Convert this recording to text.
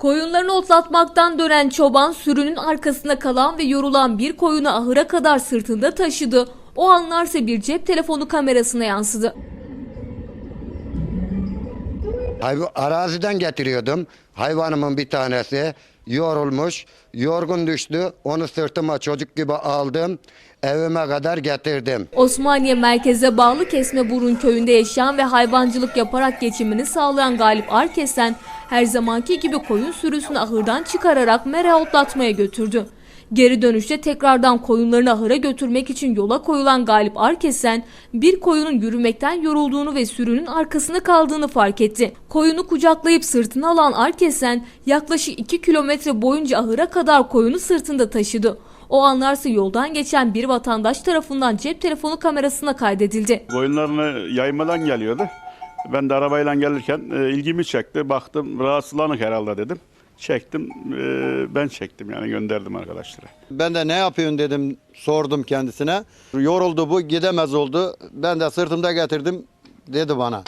Koyunlarını otlatmaktan dönen çoban sürünün arkasında kalan ve yorulan bir koyunu ahıra kadar sırtında taşıdı. O anlarsa bir cep telefonu kamerasına yansıdı. Hayv- araziden getiriyordum. Hayvanımın bir tanesi yorulmuş, yorgun düştü. Onu sırtıma çocuk gibi aldım. Evime kadar getirdim. Osmaniye merkeze bağlı Kesmeburun köyünde yaşayan ve hayvancılık yaparak geçimini sağlayan Galip Arkesen her zamanki gibi koyun sürüsünü ahırdan çıkararak mera otlatmaya götürdü. Geri dönüşte tekrardan koyunlarını ahıra götürmek için yola koyulan Galip Arkesen bir koyunun yürümekten yorulduğunu ve sürünün arkasında kaldığını fark etti. Koyunu kucaklayıp sırtına alan Arkesen yaklaşık 2 kilometre boyunca ahıra kadar koyunu sırtında taşıdı. O anlarsa yoldan geçen bir vatandaş tarafından cep telefonu kamerasına kaydedildi. Koyunlarını yaymadan geliyordu. Ben de arabayla gelirken e, ilgimi çekti. Baktım rahatsızlanık herhalde dedim. Çektim. e, ben çektim yani gönderdim arkadaşlara. Ben de ne yapıyorsun dedim sordum kendisine. Yoruldu bu gidemez oldu. Ben de sırtımda getirdim dedi bana.